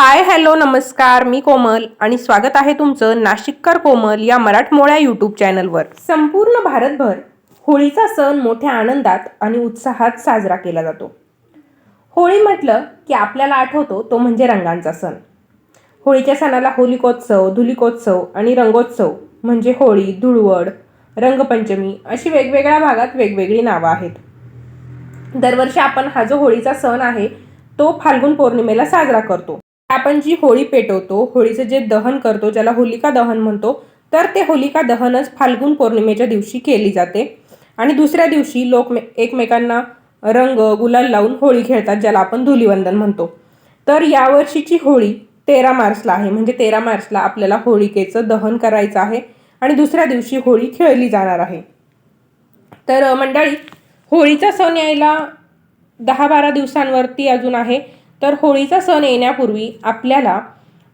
Hi hello नमस्कार मी कोमल आणि स्वागत आहे तुमचं नाशिककर कोमल या मराठमोळ्या यूट्यूब चॅनलवर. संपूर्ण भारतभर होळीचा सण मोठ्या आनंदात आणि उत्साहात साजरा केला जातो. होळी म्हटलं की आपल्याला आठवतो तो म्हणजे रंगांचा सण. होळीच्या सणाला होलिकोत्सव धुलिकोत्सव आणि रंगोत्सव म्हणजे होळी धुळवड रंगपंचमी अशी वेगवेगळ्या भागात वेगवेगळी नावं आहेत. दरवर्षी आपण हा जो होळीचा सण आहे तो फाल्गुन पौर्णिमेला साजरा करतो. आपण जी होळी पेटवतो होळीचं जे दहन करतो ज्याला होलिका दहन म्हणतो तर ते होलिका दहनच फाल्गुन पौर्णिमेच्या दिवशी केली जाते. आणि दुसऱ्या दिवशी लोक एकमेकांना रंग गुलाल लावून होळी खेळतात ज्याला आपण धुलिवंदन म्हणतो. तर यावर्षीची होळी तेरा मार्चला आहे. म्हणजे तेरा मार्चला आपल्याला होळिकेचं दहन करायचं आहे आणि दुसऱ्या दिवशी होळी खेळली जाणार आहे. तर मंडळी होळीचा सण यायला दहा बारा दिवसांवरती अजून आहे. तर होळीचा सण येण्यापूर्वी आपल्याला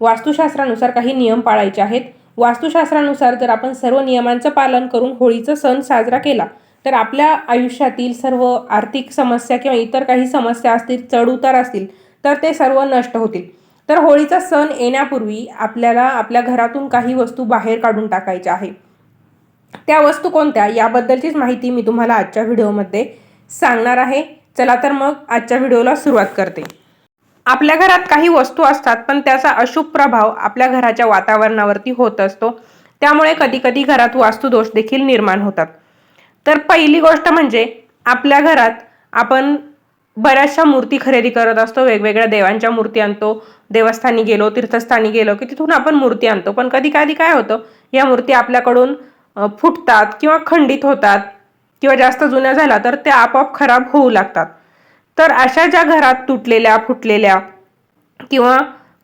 वास्तुशास्त्रानुसार काही नियम पाळायचे आहेत. वास्तुशास्त्रानुसार जर आपण सर्व नियमांचं पालन करून होळीचा सण साजरा केला तर आपल्या आयुष्यातील सर्व आर्थिक समस्या किंवा इतर काही समस्या असतील चढउतार असतील तर ते सर्व नष्ट होतील. तर होळीचा सण येण्यापूर्वी आपल्याला आपल्या घरातून काही वस्तू बाहेर काढून टाकायच्या आहे. त्या वस्तू कोणत्या? याबद्दलचीच माहिती मी तुम्हाला आजच्या व्हिडिओमध्ये सांगणार आहे. चला तर मग आजच्या व्हिडिओला सुरुवात करते. आपल्या घरात काही वस्तू असतात पण त्याचा अशुभ प्रभाव आपल्या घराच्या वातावरणावरती होत असतो. त्यामुळे कधीकधी घरात वास्तुदोष देखील निर्माण होतात. तर पहिली गोष्ट म्हणजे आपल्या घरात आपण बऱ्याचशा मूर्ती खरेदी करत असतो. वेगवेगळ्या देवांच्या मूर्ती आणतो. देवस्थानी गेलो तीर्थस्थानी गेलो की तिथून आपण मूर्ती आणतो. पण कधी कधी काय होतं या मूर्ती आपल्याकडून फुटतात किंवा खंडित होतात किंवा जास्त जुन्या झाल्या तर त्या आपोआप खराब होऊ लागतात. तर अशा ज्या घरात तुटलेल्या फुटलेल्या किंवा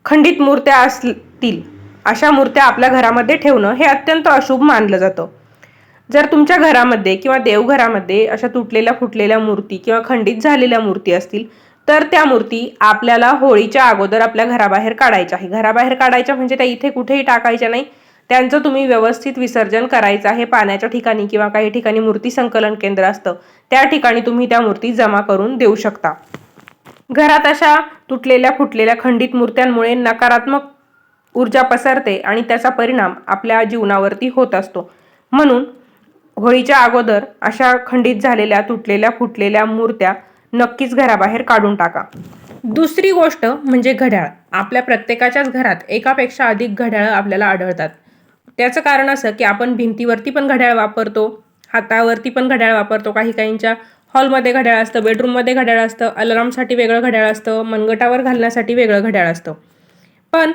खंडित मूर्त्या असतील अशा मूर्त्या आपल्या घरामध्ये ठेवणं हे अत्यंत अशुभ मानलं जातं. जर तुमच्या घरामध्ये किंवा देवघरामध्ये अशा तुटलेल्या फुटलेल्या मूर्ती किंवा खंडित झालेल्या मूर्ती असतील तर त्या मूर्ती आपल्याला होळीच्या अगोदर आपल्या घराबाहेर काढायच्या आहे. घराबाहेर काढायच्या म्हणजे त्या इथे कुठेही टाकायच्या नाही. त्यांचं तुम्ही व्यवस्थित विसर्जन करायचं आहे पाण्याच्या ठिकाणी किंवा काही ठिकाणी मूर्ती संकलन केंद्र असतं त्या ठिकाणी तुम्ही त्या मूर्ती जमा करून देऊ शकता. घरात अशा तुटलेल्या फुटलेल्या खंडित मूर्त्यांमुळे नकारात्मक ऊर्जा पसरते आणि त्याचा परिणाम आपल्या जीवनावरती होत असतो. म्हणून होळीच्या अगोदर अशा खंडित झालेल्या तुटलेल्या फुटलेल्या मूर्त्या नक्कीच घराबाहेर काढून टाका. दुसरी गोष्ट म्हणजे घड्याळ. आपल्या प्रत्येकाच्याच घरात एकापेक्षा अधिक घड्याळं आपल्याला आढळतात. त्याचं कारण असं की आपण भिंतीवरती पण घड्याळ वापरतो हातावरती पण घड्याळ वापरतो काही काहींच्या हॉलमध्ये घड्याळ असतं बेडरूममध्ये घड्याळ असतं अलारामसाठी वेगळं घड्याळ असतं मनगटावर घालण्यासाठी वेगळं घड्याळ असतं. पण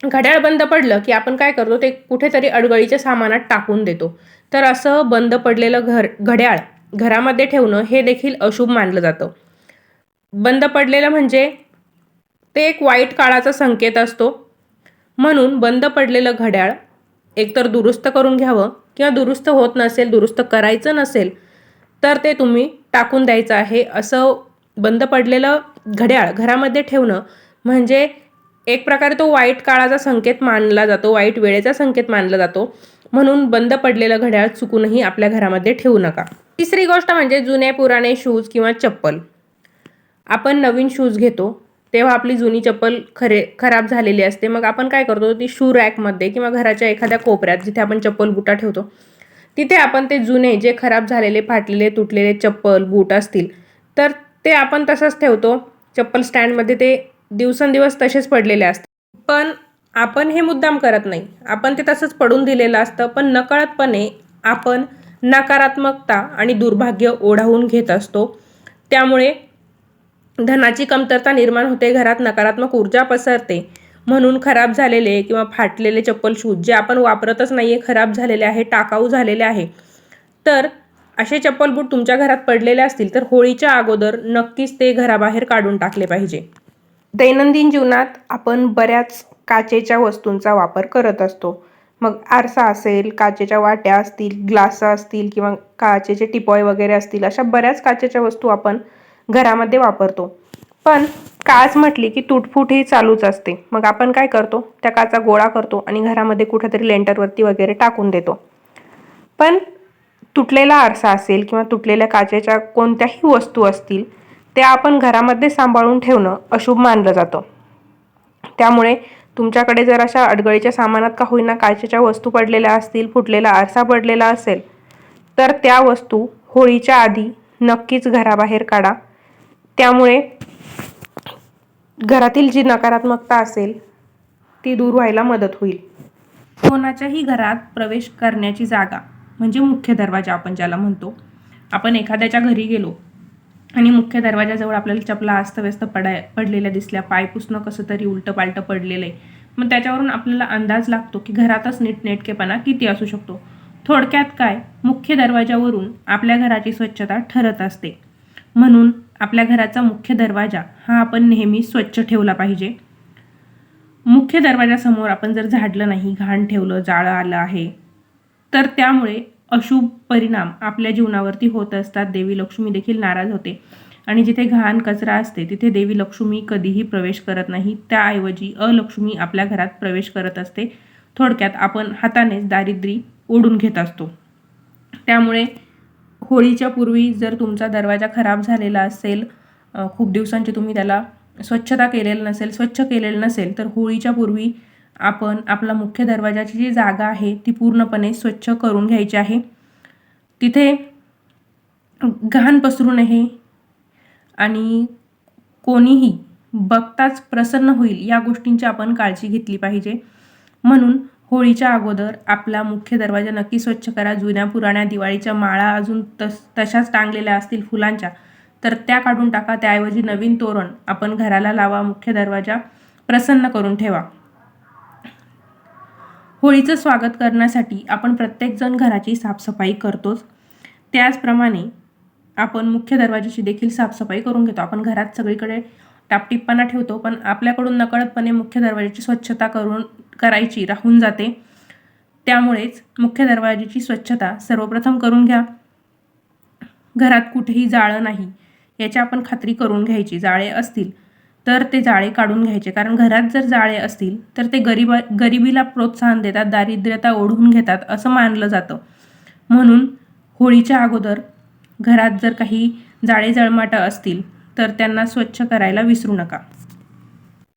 घड्याळ बंद पडलं की आपण काय करतो ते कुठेतरी अडगळीच्या सामानात टाकून देतो. तर असं बंद पडलेलं घर घड्याळ घरामध्ये ठेवणं हे देखील अशुभ मानलं जातं. बंद पडलेलं म्हणजे ते एक वाईट काळाचा संकेत असतो. म्हणून बंद पडलेलं घड्याळ एकतर दुरुस्त करून घ्यावं किंवा दुरुस्त होत नसेल दुरुस्त करायचं नसेल तर ते तुम्ही टाकून द्यायचं आहे. असं बंद पडलेलं घड्याळ घरामध्ये ठेवणं म्हणजे एक प्रकारे तो वाईट काळाचा संकेत मानला जातो वाईट वेळेचा संकेत मानला जातो. म्हणून बंद पडलेलं घड्याळ चुकूनही आपल्या घरामध्ये ठेवू नका. तिसरी गोष्ट म्हणजे जुने पुराणे शूज किंवा चप्पल. आपण नवीन शूज घेतो. तेव्हा आपली जुनी चप्पल खरे खराब झालेली असते. मग आपण काय करतो ती शू रॅकमध्ये किंवा घराच्या एखाद्या कोपऱ्यात जिथे आपण चप्पल बुटा ठेवतो तिथे आपण ते जुने जे खराब झालेले फाटलेले तुटलेले चप्पल बूट असतील तर ते आपण तसंच ठेवतो. चप्पल स्टँडमध्ये ते दिवसेंदिवस तसेच पडलेले असतात पण आपण हे मुद्दाम करत नाही. आपण ते तसंच पडून दिलेलं असतं पण नकळतपणे आपण नकारात्मकता आणि दुर्भाग्य ओढावून घेत असतो. त्यामुळे धनाची कमतरता निर्माण होते घरात नकारात्मक ऊर्जा पसरते. म्हणून खराब झालेले किंवा फाटलेले चप्पल शूज जे आपण वापरतच नाही आहे खराब झालेले आहे टाकाऊ झालेले आहे. तर असे चप्पल बूट तुमच्या घरात पडलेले असतील तर होळीच्या अगोदर नक्कीच ते घराबाहेर काढून टाकले पाहिजे. दैनंदिन जीवनात आपण बऱ्याच काचेच्या वस्तूंचा वापर करत असतो. मग आरसा असेल काचेच्या वाट्या असतील ग्लास असतील किंवा काचेचे टिपॉय वगैरे असतील अशा बऱ्याच काचेच्या वस्तू आपण घरामध्ये वापरतो. पण काच म्हटली की तुटफूट ही चालूच असते. मग आपण काय करतो? त्या काचा गोळा करतो आणि घरामध्ये कुठेतरी लेंटरवरती वगैरे टाकून देतो. पण तुटलेला आरसा असेल किंवा तुटलेल्या काचेच्या कोणत्याही वस्तू असतील त्या आपण घरामध्ये सांभाळून ठेवणं अशुभ मानलं जातं. त्यामुळे तुमच्याकडे जर अशा अडगळीच्या सामानात का होईना काचेच्या वस्तू पडलेल्या असतील फुटलेला आरसा पडलेला असेल तर त्या वस्तू होळीच्या आधी नक्कीच घराबाहेर काढा. त्यामुळे घरातील जी नकारात्मकता असेल ती दूर व्हायला मदत होईल. कोणाच्याही घरात प्रवेश करण्याची जागा म्हणजे मुख्य दरवाजा आपण ज्याला म्हणतो आपण एखाद्याच्या घरी गेलो आणि मुख्य दरवाजाजवळ आपल्याला चपला अस्तव्यस्त पडाय पडलेल्या दिसल्या पाय पुसणं कसं तरी उलटं पालटं पडलेलं आहे मग त्याच्यावरून आपल्याला अंदाज लागतो की घरातच नीटनेटकेपणा किती असू शकतो. थोडक्यात काय? मुख्य दरवाजावरून आपल्या घराची स्वच्छता ठरत असते. म्हणून आपल्या घराचा मुख्य दरवाजा हा आपण नेहमी स्वच्छ ठेवला पाहिजे. मुख्य दरवाजासमोर आपण जर झाडलं नाही घाण ठेवलं जाळं आलं आहे तर त्यामुळे अशुभ परिणाम आपल्या जीवनावरती होत असतात. देवी लक्ष्मी देखील नाराज होते. आणि जिथे घाण कचरा असते तिथे देवी लक्ष्मी कधीही प्रवेश करत नाही. त्याऐवजी अलक्ष्मी आपल्या घरात प्रवेश करत असते. थोडक्यात आपण हातानेच दारिद्री ओढून घेत असतो. त्यामुळे होळीच्या पूर्वी जर तुमचा दरवाजा खराब झालेला असेल खूप दिवसांची तुम्ही त्याला स्वच्छता केलेलं नसेल स्वच्छ केलेलं नसेल तर होळीच्या पूर्वी आपण आपला मुख्य दरवाजाची जी जागा आहे ती पूर्णपणे स्वच्छ करून घ्यायची आहे. तिथे घाण पसरू नये आणि कोणीही बघताच प्रसन्न होईल या गोष्टींची आपण काळजी घेतली पाहिजे. म्हणून होळीच्या अगोदर आपला मुख्य दरवाजा नक्की स्वच्छ करा. जुन्या पुराण्या दिवाळीच्या माळा अजून तस तशाच टांगलेल्या असतील फुलांच्या तर त्या काढून टाका. त्याऐवजी नवीन तोरण आपण घराला लावा. मुख्य दरवाजा प्रसन्न करून ठेवा. होळीचं स्वागत करण्यासाठी आपण प्रत्येकजण घराची साफसफाई करतोच. त्याचप्रमाणे आपण मुख्य दरवाजाची देखील साफसफाई करून घेतो. आपण घरात सगळीकडे टापटिप्पाना ठेवतो पण आपल्याकडून नकळतपणे मुख्य दरवाजाची स्वच्छता करून करायची राहून जाते. त्यामुळेच मुख्य दरवाजाची स्वच्छता सर्वप्रथम करून घ्या. घरात कुठेही जाळं नाही याची आपण खात्री करून घ्यायची. जाळे असतील तर ते जाळे काढून घ्यायचे. कारण घरात जर जाळे असतील तर ते गरिबा गरिबीला प्रोत्साहन देतात दारिद्र्यता ओढून घेतात असं मानलं जातं. म्हणून होळीच्या अगोदर घरात जर काही जाळे जळमाटं असतील तर त्यांना स्वच्छ करायला विसरू नका.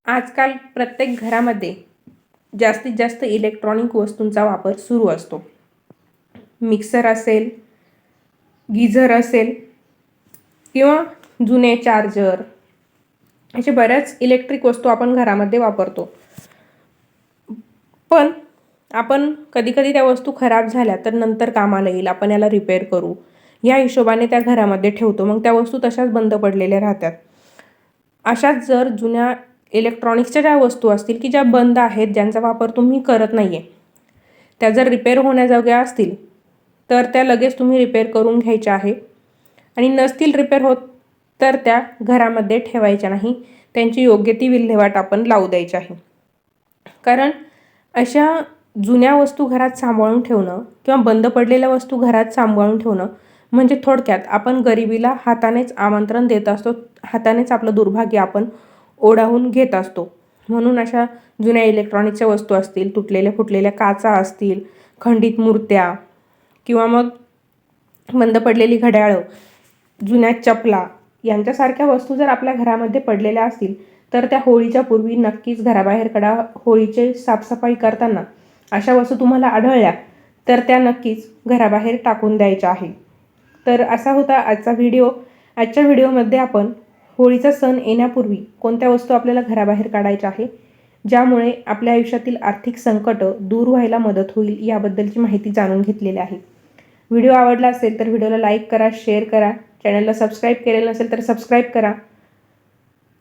आजकाल प्रत्येक घरामध्ये जास्तीत जास्त इलेक्ट्रॉनिक वस्तूंचा वापर सुरू असतो. मिक्सर असेल गिझर असेल किंवा जुने चार्जर असे बऱ्याच इलेक्ट्रिक वस्तू आपण घरामध्ये वापरतो. पण आपण कधीकधी त्या वस्तू खराब झाल्या तर नंतर कामाला येईल आपण याला रिपेअर करू. या हिशोबाने त्या घरामध्ये ठेवतो. मग त्या वस्तू तशाच बंद पडलेल्या राहतात. अशाच जर जुन्या इलेक्ट्रॉनिक्सच्या ज्या वस्तू असतील की ज्या बंद आहेत ज्यांचा वापर तुम्ही करत नाही आहे त्या जर रिपेअर होण्याजोग्या असतील तर त्या लगेच तुम्ही रिपेअर करून घ्यायच्या आहे. आणि नसतील रिपेअर होत तर त्या घरामध्ये ठेवायच्या नाही. त्यांची योग्य ती विल्हेवाट आपण लावू द्यायची आहे. कारण अशा जुन्या वस्तू घरात सांभाळून ठेवणं किंवा बंद पडलेल्या वस्तू घरात सांभाळून ठेवणं म्हणजे थोडक्यात आपण गरिबीला हातानेच आमंत्रण देत असतो हातानेच आपलं दुर्भाग्य आपण ओढावून घेत असतो. म्हणून अशा जुन्या इलेक्ट्रॉनिकच्या वस्तू असतील तुटलेल्या फुटलेल्या काचा असतील खंडित मूर्त्या किंवा मग बंद पडलेली घड्याळं जुन्या चपला यांच्यासारख्या वस्तू जर आपल्या घरामध्ये पडलेल्या असतील तर त्या होळीच्या पूर्वी नक्कीच घराबाहेर काढा. होळीचे साफसफाई करताना अशा वस्तू तुम्हाला आढळल्या तर त्या नक्कीच घराबाहेर टाकून द्यायच्या आहे तर असा होता आजचा व्हिडिओ आजच्या व्हिडिओमध्ये आपण होळीचा सण येण्यापूर्वी कोणत्या वस्तू आपल्याला घराबाहेर काढायच्या आहे ज्यामुळे आपल्या आयुष्यातील आर्थिक संकट दूर व्हायला मदत होईल याबद्दलची माहिती जाणून घेतलेली आहे. व्हिडिओ आवडला असेल तर व्हिडिओला लाईक करा शेअर करा. चॅनलला सबस्क्राईब केलेलं नसेल तर सबस्क्राईब करा.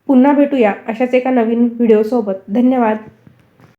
पुन्हा भेटूया अशाच एका नवीन व्हिडिओसोबत. धन्यवाद.